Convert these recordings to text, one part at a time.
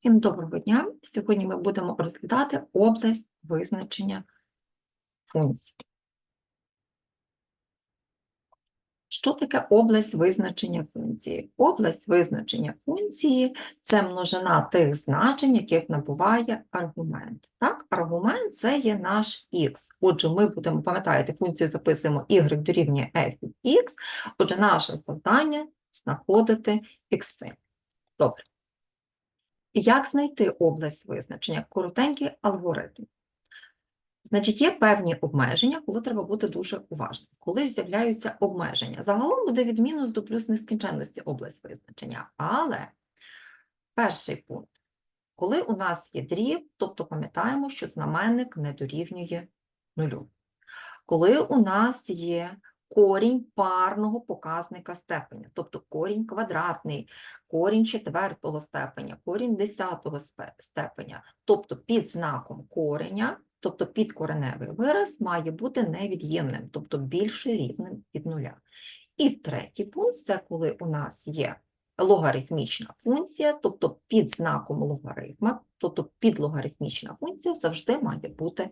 Всім доброго дня! Сьогодні ми будемо розглядати область визначення функцій. Що таке область визначення функції? Область визначення функції – це множина тих значень, яких набуває аргумент. Так, аргумент – це є наш х. Отже, ми будемо, пам'ятаєте, функцію записуємо y дорівнює f від x. Отже, наше завдання – знаходити х. Добре. Як знайти область визначення? Коротенький алгоритм. Значить, є певні обмеження, коли треба бути дуже уважним. Коли з'являються обмеження, загалом буде від мінус до плюс нескінченності область визначення. Але перший пункт, коли у нас є дріб, тобто пам'ятаємо, що знаменник не дорівнює нулю. Коли у нас є корінь парного показника степеня, тобто корінь квадратний, корінь четвертого степеня, корінь десятого степеня, тобто під знаком кореня, тобто підкореневий вираз має бути невід'ємним, тобто більше рівним від нуля. І третій пункт це коли у нас є логарифмічна функція, тобто під знаком логарифма, тобто підлогарифмічна функція завжди має бути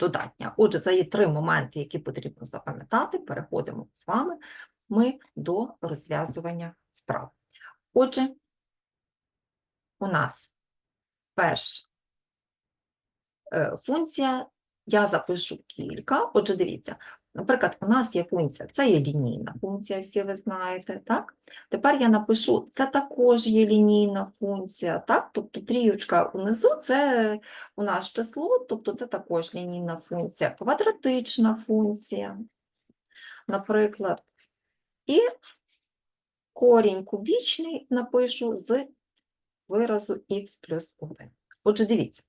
додатня. Отже, це є три моменти, які потрібно запам'ятати. Переходимо з вами ми до розв'язування вправ. Отже, у нас перша е, функція, я запишу кілька. Отже, дивіться, наприклад, у нас є функція, це є лінійна функція, всі ви знаєте, так? Тепер я напишу, це також є лінійна функція, так? Тобто трієчка унизу це у нас число, тобто це також лінійна функція, квадратична функція, наприклад, і корінь кубічний напишу з виразу х плюс 1. Отже, дивіться,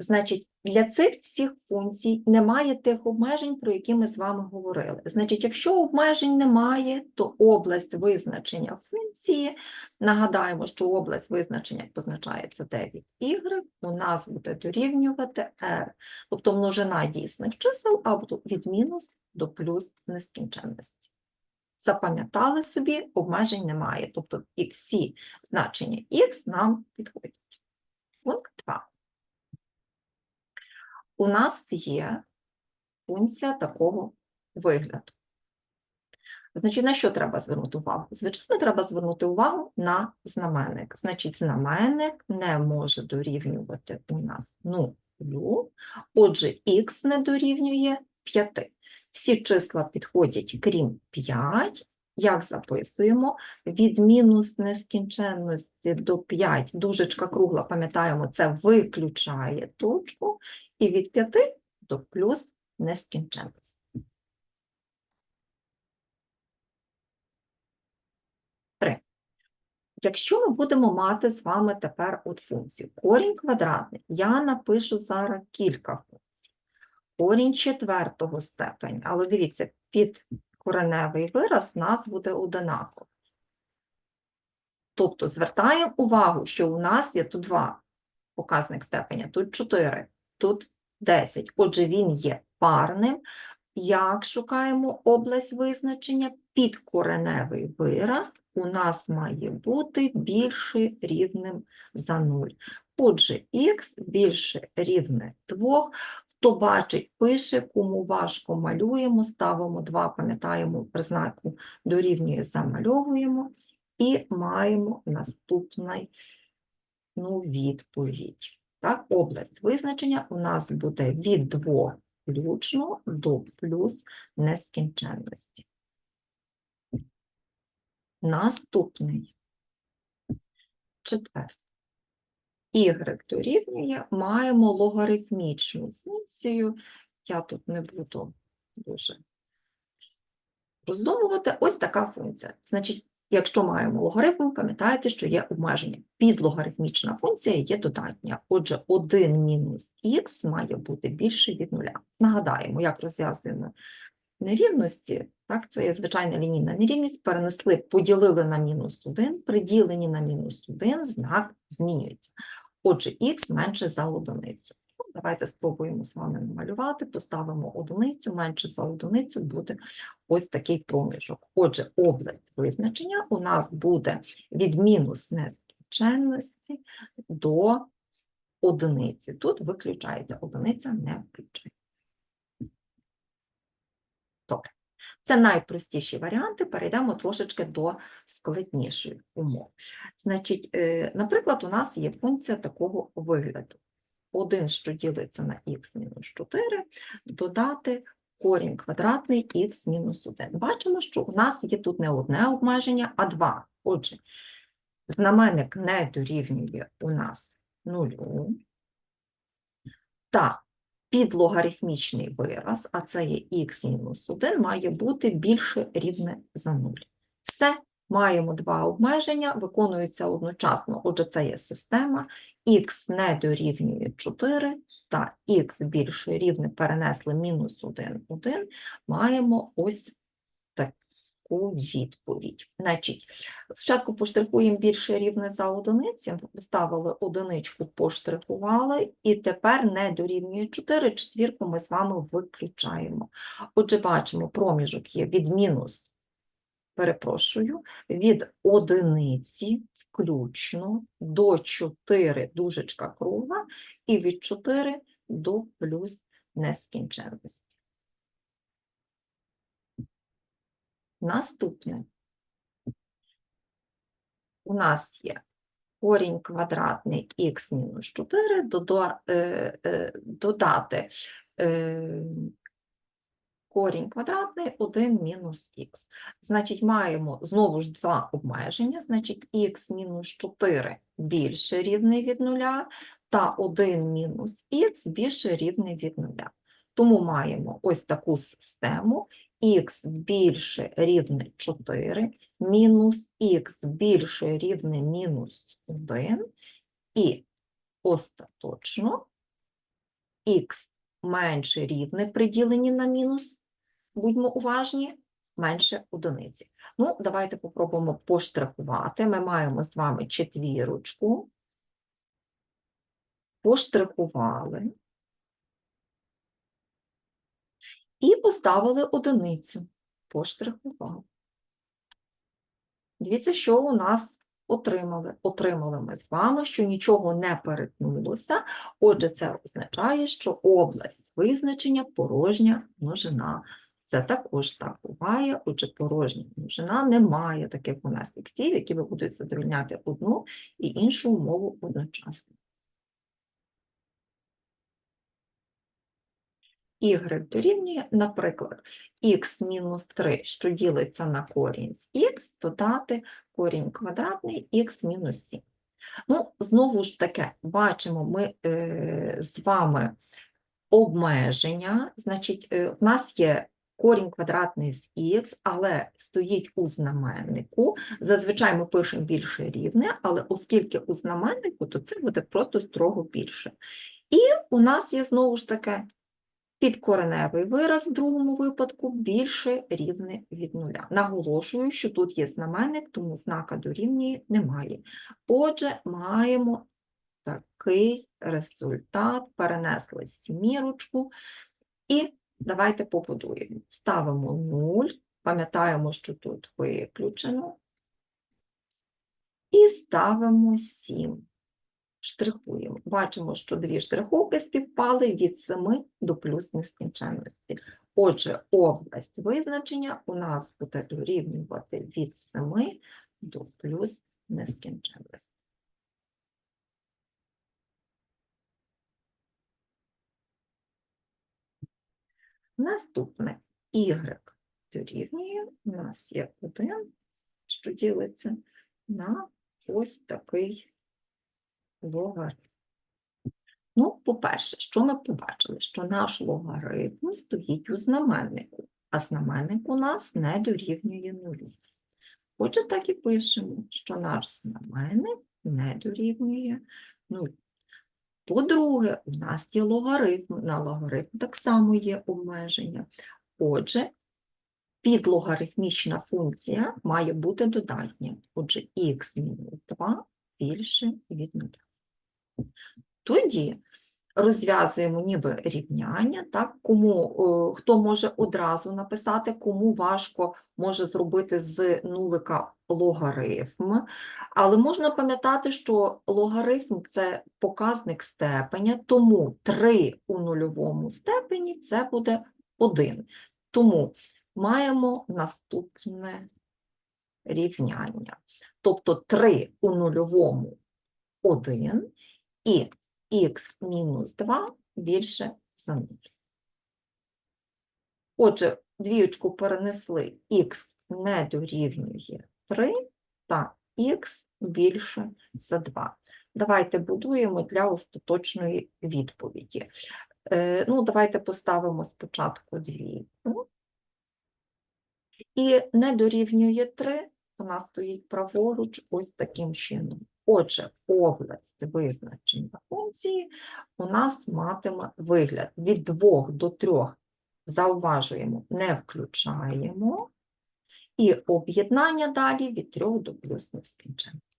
значить, для цих всіх функцій немає тих обмежень, про які ми з вами говорили. Значить, якщо обмежень немає, то область визначення функції, нагадаємо, що область визначення позначається 9y, у нас буде дорівнювати r, тобто множина дійсних чисел або від мінус до плюс нескінченності. Запам'ятали собі, обмежень немає, тобто всі значення х нам підходять. Пункт 2. У нас є функція такого вигляду. Значить, на що треба звернути увагу? Звичайно, треба звернути увагу на знаменник. Значить, знаменник не може дорівнювати у нас нулю, отже, х не дорівнює 5. Всі числа підходять, крім 5. Як записуємо? Від мінус нескінченності до 5, дужечка кругла, пам'ятаємо, це виключає точку, і від 5 до плюс нескінченності. 3. Якщо ми будемо мати з вами тепер от функцію корінь квадратний, я напишу зараз кілька функцій. Корінь четвертого степеня, але дивіться, під кореневий вираз у нас буде одинаково. Тобто звертаємо увагу, що у нас є тут 2 показник степеня, тут 4, тут 10. Отже, він є парним. Як шукаємо область визначення? Підкореневий вираз у нас має бути більше рівним за 0. Отже, х більше рівне 2. Хто бачить, пише, кому важко малюємо, ставимо 2, пам'ятаємо, при знаку дорівнює замальовуємо і маємо наступний ну, відповідь. Так, область визначення у нас буде від 2 включно до плюс нескінченності. Наступний. Четвертий. Y дорівнює, маємо логарифмічну функцію. Я тут не буду дуже роздумувати. Ось така функція. Значить, якщо маємо логарифм, пам'ятаєте, що є обмеження. Підлогарифмічна функція є додатня. Отже, 1 мінус х має бути більше від нуля. Нагадаємо, як розв'язуємо нерівності. Так, це є звичайна лінійна нерівність. Перенесли, поділили на мінус 1, при діленні на мінус 1 знак змінюється. Отже, х менше за одиницю. Ну, Давайте спробуємо з вами намалювати, поставимо одиницю, менше за одиницю буде ось такий проміжок. Отже, область визначення у нас буде від мінус нескінченності до одиниці. Тут виключається, одиниця не включається. Добре. Це найпростіші варіанти. Перейдемо трошечки до складніших умов. Значить, е, наприклад, у нас є функція такого вигляду. 1, що ділиться на х мінус 4, додати корінь квадратний х мінус 1. Бачимо, що у нас є тут не одне обмеження, а два. Отже, знаменник не дорівнює у нас нулю, та підлогарифмічний вираз, а це є х мінус 1, має бути більше рівне за 0. Все, маємо два обмеження, виконуються одночасно. Отже, це є система, х не дорівнює 4, та х більше рівне перенесли мінус 1, 1, маємо ось таку відповідь. Значить, спочатку поштрихуємо більше рівне за одиниці, поставили одиничку, поштрихували, і тепер не дорівнює 4, четвірку ми з вами виключаємо. Отже, бачимо, проміжок є від мінус, перепрошую, від одиниці включно до 4 дужечка круга, і від 4 до плюс нескінченності. Наступне. У нас є корінь квадратний х мінус 4, додо- е, е, додати е, корінь квадратний 1 мінус х. Значить, маємо знову ж два обмеження, значить х мінус 4 більше рівний від нуля, та 1 мінус х більше рівний від нуля. Тому маємо ось таку систему х більше рівне 4, мінус х більше рівне мінус 1, і остаточно х менше рівне приділені на мінус, будьмо уважні, менше одиниці. Ну, давайте попробуємо поштрихувати. Ми маємо з вами четвірочку, поштрихували. І поставили одиницю, поштрихували. Дивіться, що у нас отримали. Отримали ми з вами, що нічого не перетнулося, отже, це означає, що область визначення порожня множина. Це також так буває, отже, порожня множина не має таких у нас іксів, які будуть задовольняти одну і іншу умову одночасно. Y дорівнює, наприклад, х мінус 3, що ділиться на корінь з х, додати корінь квадратний х мінус 7. Ну, знову ж таки, бачимо ми е, з вами обмеження, значить, е, в нас є корінь квадратний з х, але стоїть у знаменнику. Зазвичай ми пишемо більше рівне, але оскільки у знаменнику, то це буде просто строго більше. І у нас є знову ж таки Підкореневий вираз в другому випадку більше рівне від нуля. Наголошую, що тут є знаменник, тому знака дорівнює немає. Отже, маємо такий результат, перенесли сімірочку, і давайте побудуємо. Ставимо 0, пам'ятаємо, що тут виключено, і ставимо 7 штрихуємо. Бачимо, що дві штриховки співпали від 7 до плюс нескінченності. Отже, область визначення у нас буде дорівнювати від 7 до плюс нескінченності. Наступне y дорівнює, у нас є 1, що ділиться на ось такий логарифм. Ну, по-перше, що ми побачили? Що наш логарифм стоїть у знаменнику, а знаменник у нас не дорівнює нулю. Отже, так і пишемо, що наш знаменник не дорівнює нулю. По-друге, у нас є логарифм, на логарифм так само є обмеження. Отже, підлогарифмічна функція має бути додатня. Отже, х мінус 2 більше від нуля. Тоді розв'язуємо ніби рівняння, так? Кому, е, хто може одразу написати, кому важко може зробити з нулика логарифм. Але можна пам'ятати, що логарифм – це показник степеня, тому 3 у нульовому степені – це буде 1. Тому маємо наступне рівняння. Тобто 3 у нульовому 1 і х мінус 2 більше за 0. Отже, двієчку перенесли х не дорівнює 3 та х більше за 2. Давайте будуємо для остаточної відповіді. Е, Ну, давайте поставимо спочатку двійку. І не дорівнює 3, вона стоїть праворуч ось таким чином. Отже, область визначення функції у нас матиме вигляд від 2 до 3, зауважуємо, не включаємо, і об'єднання далі від 3 до плюс нескінченності.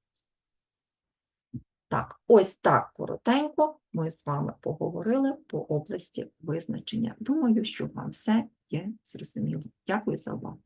Так, ось так коротенько ми з вами поговорили по області визначення. Думаю, що вам все є зрозуміло. Дякую за увагу.